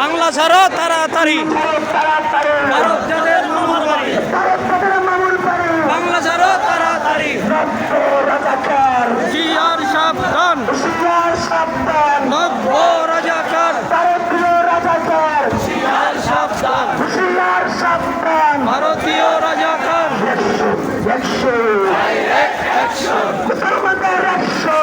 বাংলা ছাড়ো তাড়াতাড়ি ভারত যাদের মামুর বাড়ি বাংলা ছাড়ো তাড়াতাড়ি জিয়ার সাবধান সাবধান নব্য রাজাকার ভারতীয় রাজাকার জিয়ার সাবধান শিয়ার সাবধান। ভারতীয় রাজাকার একশো মুসলমানদের একশো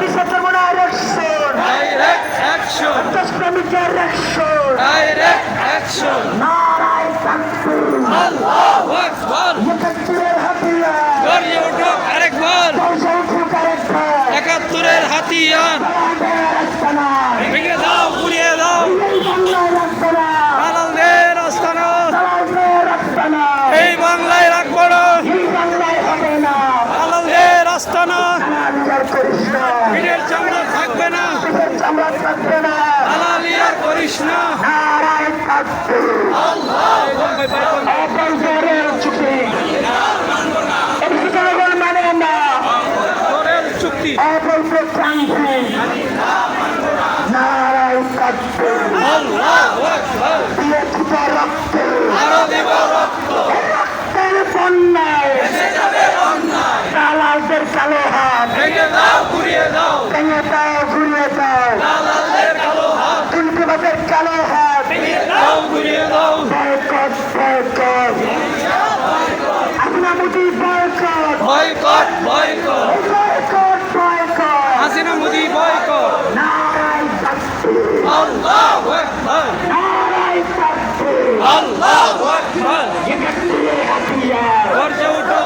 কিসের মনের একশো ডাইরেক্ট অ্যাকশন দেশপ্রেমিকের একশো ডাইরেক্ট অ্যাকশন নারায় তাকবীর আল্লাহু আকবার। একাত্তরের হাতিয়ার। গড়িয়ে ওঠো আরেকবার। কৌশল ফুকারের একাত্তরের হাতিয়ার। দালালদের কালো হাত ভেঙে দাও গুড়িয়ে দাও ভেঙে দাও ঘুরিয়ে দাও দালালদের কালো হাত দুর্নীতিবাদের কালো হাত boycott boycott Hasina Modi boycott আল্লাহু আকবার আল্লাহু আকবার গর্জে উঠো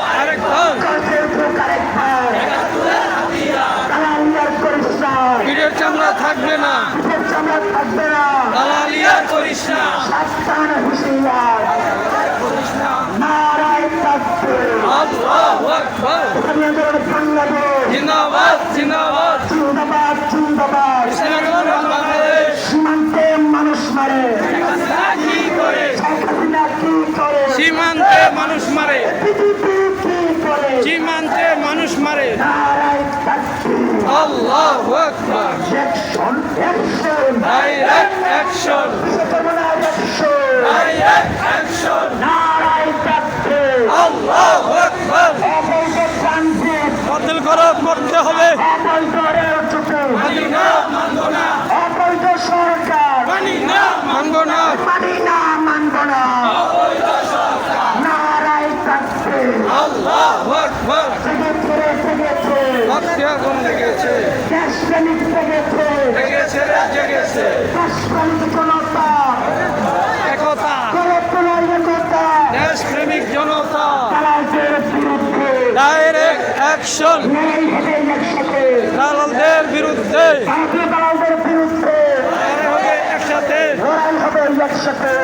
সীমান্তে মানুষ মারে। কি করে সীমান্তে মানুষ মারে। সীমান্তে মানুষ মারে আল্লাহু অ্যাকশন ডাইরেক্ট অ্যাকশন নারায় তাকবীর আল্লাহু আকবার অবৈধ ট্রানজিট বাতিল করো করতে হবে অবৈধ রেল চুক্তি মানি না মানবো না অবৈধ সরকার মানি না মানবো না মানি না মানব না নারায় তাকবীর আল্লাহু আকবার জেগেছে রে জেগেছে ভক্তি আগুন লেগেছে দেশপ্রেমিক জেগেছে জেগেছে জেগেছে দেশপ্রেমিক জনতা। একতা। গড়ে একতা। দেশপ্রেমিক জনতা। দালালদের বিরুদ্ধে। ডাইরেক্ট অ্যাকশন লড়াই হবে একসাথে। দালালদের বিরুদ্ধে। দালালদের বিরুদ্ধে। হবে একসাথে। হবে একসাথে।